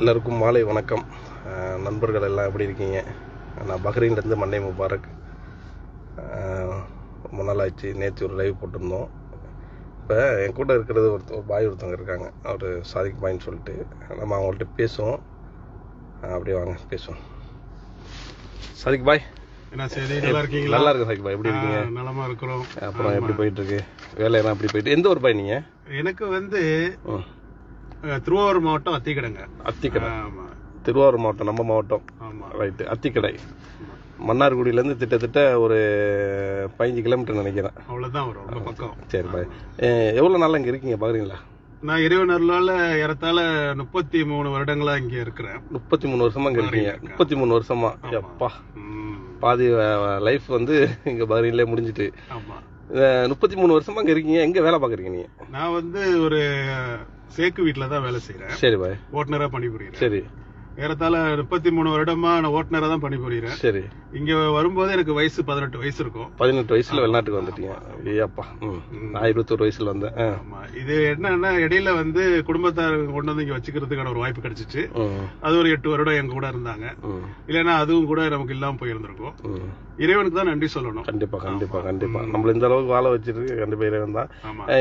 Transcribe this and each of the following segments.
எல்லாருக்கும் மாலை வணக்கம். நண்பர்கள் எல்லாம் எப்படி இருக்கீங்க? நான் பஹ்ரைன்லேருந்து மண்டே முபாரக். ரொம்ப நாள் ஆச்சு. நேற்று ஒரு லைவ் போட்டிருந்தோம். இப்போ என் கூட இருக்கிறது ஒருத்த ஒரு பாய் ஒருத்தவங்க இருக்காங்க. அவர் சாதிக் பாயின்னு சொல்லிட்டு நம்ம அவங்கள்ட்ட பேசுவோம். அப்படியே வாங்க பேசுவோம். சாதிக் பாய். என்ன செய்தி நல்லா இருக்கீங்களா? நல்லா இருக்கு சாதிக் பாய். எப்படி இருக்கீங்க? நலமா இருக்கிறோம். அப்புறம் எப்படி போயிட்டு இருக்கு? வேலையெல்லாம் எப்படி போயிட்டு? எந்த ஒரு பாய் நீங்கள் எனக்கு வந்து திருவாரூர் மாவட்டம் அத்திக்கடைங்க. அத்திக்கடை. ஆமா. திருவாரூர் மாவட்டம் நம்ம மாவட்டம். ஆமா. ரைட்டு அத்திக்கடை. மன்னார்குடியிலேருந்து கிட்டத்தட்ட ஒரு பதினஞ்சு கிலோமீட்டர் நினைக்கிறேன். அவ்வளவுதான் வரும். பக்கம். சரி பாய் எவ்வளோ நாள் இங்கே இருக்கீங்க? பார்க்குறீங்களா நான் இறைவனர்லால ஏறத்தாழ முப்பத்தி மூணு வருடங்களா இங்க இருக்கிறேன். முப்பத்தி மூணு வருஷமா இங்கே இருக்கீங்க. முப்பத்தி மூணு வருஷமா. எப்பா. பாதி லைஃப் வந்து இங்கே பஹ்ரைன்லேயே முடிஞ்சிட்டு. முப்பத்தி மூணு வருஷமா இங்கே இருக்கீங்க. எங்கே வேலை பார்க்குறீங்க நீங்கள் நான் வந்து ஒரு சேக்கு வீட்டுல தான் வேலை செய்யறேன் சரி பாய். ஓட்டுநரா பணிபுரியுறேன். சரி. ஏறத்தாழ முப்பத்தி மூணு வருடமா நான் ஓட்டுநரா தான் பணிபுரியுறேன். சரி. இங்க வரும்போது எனக்கு வயசு பதினெட்டு வயசு இருக்கும். பதினெட்டு வயசுல வெளிநாட்டுக்கு வந்துட்டீங்க. ம். நான் இருபத்தொரு வயசுல வந்தேன். இது என்னன்னா இடையில வந்து குடும்பத்தார் கொண்டு வந்து இங்க வச்சுக்கிறதுக்கான ஒரு வாய்ப்பு கிடைச்சிச்சு. அது ஒரு எட்டு வருடம் எங்க கூட இருந்தாங்க. இல்லைன்னா அதுவும் கூட நமக்கு இல்லாம போயிருந்திருக்கும். இறைவனுக்கு தான் நன்றி சொல்லணும். கண்டிப்பா கண்டிப்பா கண்டிப்பா. நம்மள இந்த அளவுக்கு வாழ வச்சிருக்கு கண்டிப்பா இறைவன் தான்.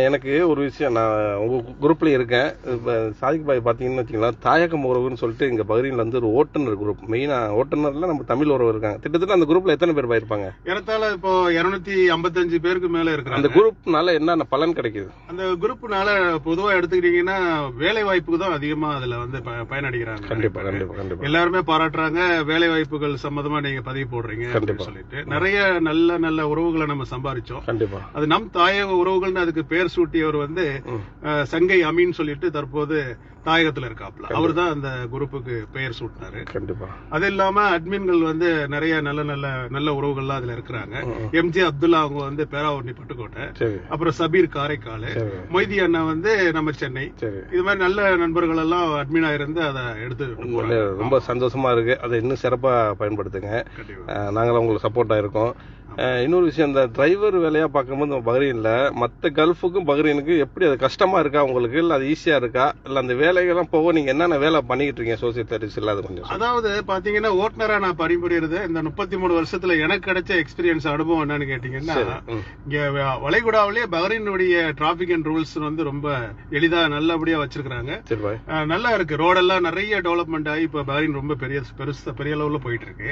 எனக்கு ஒரு விஷயம் நான் உங்க குரூப்ல இருக்கேன். இப்ப சாதிக் பாய் பாத்தீங்கன்னு வச்சுக்கலாம் தாயகம் உறவுன்னு சொல்லிட்டு இங்க பகுதியில் வந்து ஒரு ஓட்டுநர் குரூப் மெயினா ஓட்டுநர்ல நம்ம தமிழ் உறவு இருக்காங்க. கிட்டத்தட்ட அந்த குரூப்ல எத்தனை பேர் பாயிருப்பாங்க? ஏறத்தாழ இப்போ இருநூத்தி ஐம்பத்தஞ்சு பேருக்கு மேல அந்த இருக்கிறாங்க குரூப்னால என்னென்ன பலன் கிடைக்குது? அந்த குரூப்னால பொதுவா எடுத்துக்கிட்டீங்கன்னா வேலை வாய்ப்புக்கு தான் அதிகமா அதுல வந்து பயனடைகிறாங்க. கண்டிப்பா கண்டிப்பா கண்டிப்பா. எல்லாருமே பாராட்டுறாங்க. வேலை வாய்ப்புகள் சம்பந்தமா நீங்க பதிவு போடுறீங்க சொல்லிட்டு. நிறைய நல்ல நல்ல உறவுகளை நம்ம சம்பாதிச்சோம். கண்டிப்பா. அது நம் தாயக உறவுகள்னு அதுக்கு பேர் சூட்டியவர் வந்து சங்கை அமீன் சொல்லிட்டு தற்போது தாயகத்துல இருக்காப்ல. அவர் தான் அந்த குரூப்புக்கு பெயர் சூட்டினாரு. கண்டிப்பா. அது இல்லாம அட்மின்கள் வந்து நிறைய நல்ல நல்ல நல்ல உறவுகள்லாம் அதுல இருக்கிறாங்க. எம்ஜே அப்துல்லா அவங்க வந்து பேராவூர்ணி பட்டுக்கோட்டை. அப்புறம் சபீர் காரைக்கால். மொய்தி அண்ணா வந்து நம்ம சென்னை. இது மாதிரி நல்ல நண்பர்கள் எல்லாம் அட்மினா இருந்து அதை எடுத்து ரொம்ப சந்தோஷமா இருக்கு. அதை இன்னும் சிறப்பா பயன்படுத்துங்க. நாங்களும் உங்களுக்கு சப்போர்ட்டா இருக்கோம். இன்னொரு விஷயம் இந்த டிரைவர் வேலையா பார்க்கும்போது நம்ம பஹ்ரைன்ல மற்ற கல்ஃபுக்கும் பஹ்ரைனுக்கு எப்படி அது கஷ்டமா இருக்கா உங்களுக்கு? இல்ல அது ஈஸியா இருக்கா? இல்ல அந்த வேலைகள்லாம் போக நீங்க என்னென்ன வேலை பண்ணிக்கிட்டு இருக்கீங்க? சோசியல் சர்வீஸ் இல்லாத கொஞ்சம். அதாவது பாத்தீங்கன்னா ஓட்டுநரா நான் பணிபுரியறது இந்த முப்பத்தி மூணு வருஷத்துல எனக்கு கிடைச்ச எக்ஸ்பீரியன்ஸ் அனுபவம் என்னன்னு கேட்டீங்கன்னா. இங்க வளைகுடாவிலேயே பஹ்ரைனுடைய டிராபிக் அண்ட் ரூல்ஸ் வந்து ரொம்ப எளிதா நல்லபடியா வச்சிருக்காங்க சரி பாய் அஹ் நல்லா இருக்கு. ரோடெல்லாம் நிறைய டெவலப்மெண்ட் ஆகி இப்ப பஹ்ரைன் ரொம்ப பெரிய பெருசு பெரிய அளவுல போயிட்டு இருக்கு.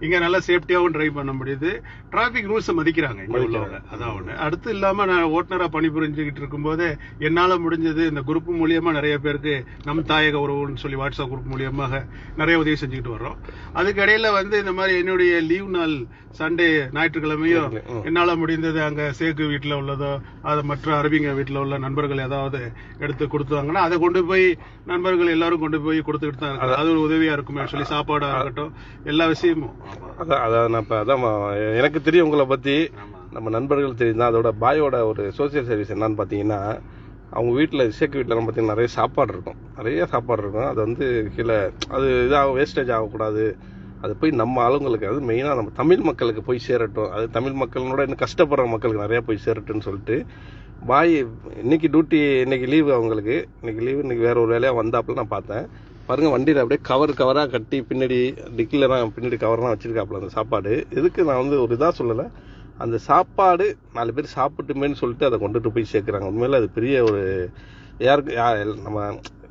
இங்க நல்லா சேஃப்டியாவும் டிரைவ் பண்ண முடியுது. டிராபிக் ரூல்ஸ் மதிக்கிறாங்க இங்க உள்ளவங்க. அதான் ஒண்ணு. அடுத்து இல்லாம நான் ஓட்டுநரா பணிபுரிஞ்சுக்கிட்டு இருக்கும்போது என்னால முடிஞ்சது இந்த குரூப் மூலியமா நிறைய பேருக்கு நம் தாயக உறவுன்னு சொல்லி வாட்ஸ்அப் குரூப் மூலியமாக நிறைய உதவி செஞ்சுக்கிட்டு வர்றோம். அதுக்கு இடையில வந்து இந்த மாதிரி என்னுடைய லீவ் நாள் சண்டே ஞாயிற்றுக்கிழமையும். என்னால முடிந்தது அங்க சேக்கு வீட்டுல உள்ளதோ அது மற்ற அரபிங்க வீட்டுல உள்ள நண்பர்கள் ஏதாவது எடுத்து கொடுத்தாங்கன்னா அதை கொண்டு போய் நண்பர்கள் எல்லாரும் கொண்டு போய் கொடுத்துக்கிட்டு தான் இருக்காங்க. அது ஒரு உதவியா இருக்குமே. சொல்லி சாப்பாடா இருக்கட்டும் எல்லா விஷயமும். அதான் அதான் நான் இப்ப அதான் ம- எனக்கு தெரியும் உங்களை பத்தி. ஆமா. நம்ம நண்பர்கள் தெரியும் தான். அதோட பாயோட ஒரு சோசியல் சர்வீஸ் என்னன்னு பாத்தீங்கன்னா அவங்க வீட்டில் இசைக்கு வீட்டில் பார்த்தீங்கன்னா நிறைய சாப்பாடு இருக்கும். நிறைய சாப்பாடு இருக்கும். அது வந்து கீழே அது இதாக வேஸ்டேஜ் ஆகக்கூடாது. அது போய் நம்ம ஆளுங்களுக்கு அது மெயினாக நம்ம தமிழ் மக்களுக்கு போய் சேரட்டும். அது தமிழ் மக்களோட இன்னும் கஷ்டப்படுற மக்களுக்கு நிறைய போய் சேரட்டும்னு சொல்லிட்டு பாய் இன்னைக்கு டியூட்டி இன்னைக்கு லீவு அவங்களுக்கு. இன்னைக்கு லீவு இன்னைக்கு வேற ஒரு வேலையாக வந்தாப்புல நான் பார்த்தேன். பாருங்க வண்டியில் அப்படியே கவர் கவராக கட்டி பின்னாடி டிக்கிலலாம் பின்னாடி கவர்லாம் வச்சுருக்காப்புல அந்த சாப்பாடு. இதுக்கு நான் வந்து ஒரு இதாக சொல்லலை. அந்த சாப்பாடு நாலு பேர் சாப்பிட்டுமேன்னு சொல்லிட்டு அதை கொண்டுட்டு போய் சேர்க்குறாங்க. உண்மையில் அது பெரிய ஒரு யாருக்கு நம்ம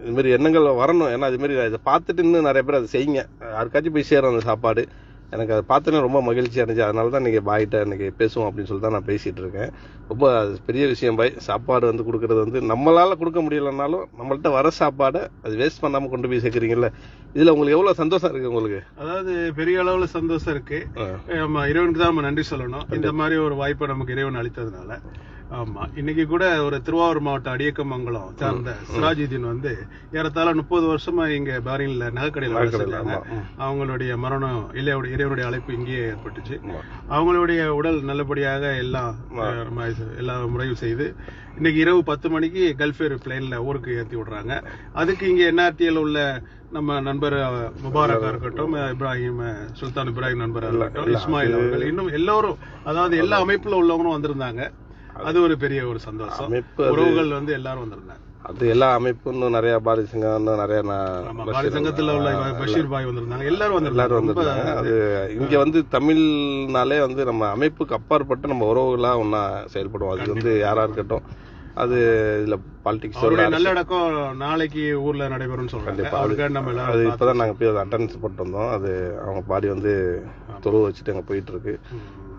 இதுமாரி எண்ணங்கள் வரணும். ஏன்னா இதுமாரி இதை பார்த்துட்டு இன்னும் நிறைய பேர் அதை செய்யுங்க. யாருக்காச்சும் போய் சேரும் அந்த சாப்பாடு. எனக்கு அதை பார்த்தோன்னே ரொம்ப மகிழ்ச்சியாக இருந்துச்சு. அதனால தான் இன்னைக்கு பாய்கிட்ட இன்னைக்கு பேசுவோம் அப்படின்னு சொல்லி தான் நான் பேசிட்டு இருக்கேன். ரொம்ப பெரிய விஷயம் பாய். சாப்பாடு வந்து கொடுக்கறது வந்து நம்மளால கொடுக்க முடியலனாலும் நம்மள்ட்ட வர சாப்பாடை அது வேஸ்ட் பண்ணாமல் கொண்டு போய் சேர்க்குறீங்கல்ல. இதில் உங்களுக்கு எவ்வளோ சந்தோஷம் இருக்கு உங்களுக்கு? அதாவது பெரிய அளவுல சந்தோஷம் இருக்கு. ஆ. ஆமா இறைவனுக்கு தான் நம்ம நன்றி சொல்லணும். இந்த மாதிரி ஒரு வாய்ப்பை நமக்கு இறைவன் அளித்ததுனால. ஆமா. இன்னைக்கு கூட ஒரு திருவாரூர் மாவட்டம் அடியக்கமங்கலம் சார்ந்த சிராஜுதீன் வந்து ஏறத்தாழ முப்பது வருஷமா இங்க பாரின்ல நகைக்கடையில் வேலை செஞ்சாங்க. அவங்களுடைய மரணம் இளையோட இறைவனுடைய அழைப்பு இங்கேயே ஏற்பட்டுச்சு. அவங்களுடைய உடல் நல்லபடியாக எல்லாம் எல்லா முறையும் செய்து இன்னைக்கு இரவு பத்து மணிக்கு கல்ஃபேர் பிளேன்ல ஊருக்கு ஏத்தி விடுறாங்க. அதுக்கு இங்க என்ஆர்டிஎல் உள்ள நம்ம நண்பர் முபாரக்கா இருக்கட்டும் இப்ராஹிம் சுல்தான் இப்ராஹிம் நண்பர் இருக்கட்டும் இஸ்மாயில் அவர்கள் இன்னும் எல்லாரும் அதாவது எல்லா அமைப்புல உள்ளவங்களும் வந்திருந்தாங்க. அது ஒரு பெரிய ஒரு சந்தோஷம். அமைப்பு உறவுகள் வந்து எல்லாரும் வந்திருந்தாங்க. அது எல்லா அமைப்பும் இன்னும் நிறைய பாரதி சங்கம் இன்னும் நிறைய பாரதி சங்கத்துல உள்ள பஷீர் பாய் வந்திருந்தாங்க. எல்லாரும் எல்லாரும் வந்திருந்தாங்க. அது இங்க வந்து தமிழ்னாலே வந்து நம்ம அமைப்புக்கு அப்பாற்பட்டு நம்ம உறவுகளா ஒன்னா செயல்படுவோம். அது வந்து யாரா இருக்கட்டும். அது இதுல பாலிடிக்ஸ் நல்லடக்கம் நாளைக்கு ஊர்ல நடைபெறும்னு சொல்றாங்க. அது இப்பதான் நாங்க போய் அட்டண்டன்ஸ் போட்டு வந்தோம். அது அவங்க பாடி வந்து தொழுவு வச்சுட்டு அங்க போயிட்டு இருக்கு.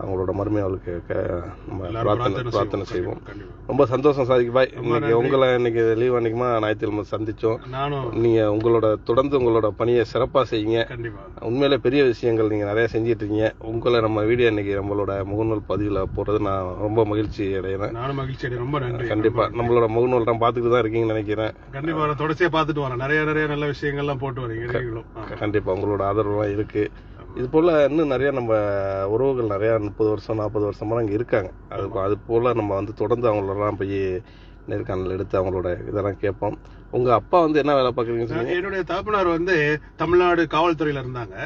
அவங்களோட மருமை அவளுக்கு க- நம்ம பிரார்த்தனை பிரார்த்தனை செய்வோம். ரொம்ப சந்தோஷம் சாதிக்கு பாய் இன்னைக்கு உங்களை இன்னைக்கு லீவ் அன்னைக்குமா ஞாயிற்றுக்கிழமை சந்திச்சோம். நீங்க உங்களோட தொடர்ந்து உங்களோட பணியை சிறப்பா செய்யுங்க. உண்மையிலே பெரிய விஷயங்கள் நீங்க நிறைய செஞ்சிட்டு இருக்கீங்க உங்களை நம்ம வீடியோ இன்னைக்கு நம்மளோட முகநூல் பதிவுல போறது நான் ரொம்ப மகிழ்ச்சி அடைகிறேன் மகிழ்ச்சி. ரொம்ப நன்றி. கண்டிப்பா. நம்மளோட முகநூல் தான் பாத்துக்கிட்டு தான் இருக்கீங்கன்னு நினைக்கிறேன். கண்டிப்பா தொடர்ச்சியா பாத்துட்டு வரேன். நிறைய நிறைய நல்ல விஷயங்கள்லாம் போட்டு வரீங்க. கண்டிப்பா உங்களோட ஆதரவுலாம் இருக்கு. இது போல் இன்னும் நிறையா நம்ம உறவுகள் நிறையா முப்பது வருஷம் நாற்பது வருஷமா அங்கே இருக்காங்க. அது அது போல் நம்ம வந்து தொடர்ந்து அவங்களெல்லாம் போய் நேர்காணல் எடுத்து அவங்களோட இதெல்லாம் கேட்போம். உங்க அப்பா வந்து என்ன வேலை பாக்குறீங்கன்னு சொன்னீங்க? என்னுடைய தகப்பனார் வந்து தமிழ்நாடு காவல்துறையில இருந்தாங்க.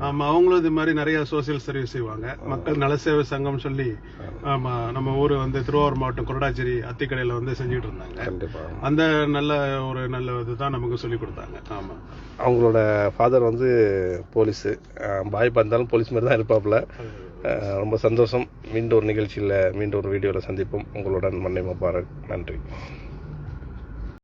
ஆமா அவங்களும் இது மாதிரி நிறைய சோசியல் சர்வீஸ் செய்வாங்க. மக்கள் நலசேவை சங்கம் சொல்லி ஆமா நம்ம ஊரு வந்து திருவாரூர் மாவட்டம் கொரடாச்சேரி அத்திக்கடையில வந்து செஞ்சுட்டு இருந்தாங்க. அந்த நல்ல ஒரு நல்ல இதுதான் நமக்கு சொல்லி கொடுத்தாங்க. ஆமா. அவங்களோட ஃபாதர் வந்து போலீஸ் பாய் பார்த்தாலும் போலீஸ் மாதிரி தான் இருப்பாப்புல. அஹ், ரொம்ப சந்தோஷம். மீண்டும் ஒரு நிகழ்ச்சியில் மீண்டும் ஒரு வீடியோவில் சந்திப்போம். உங்களுடன் மண்ணை பாரத் நன்றி.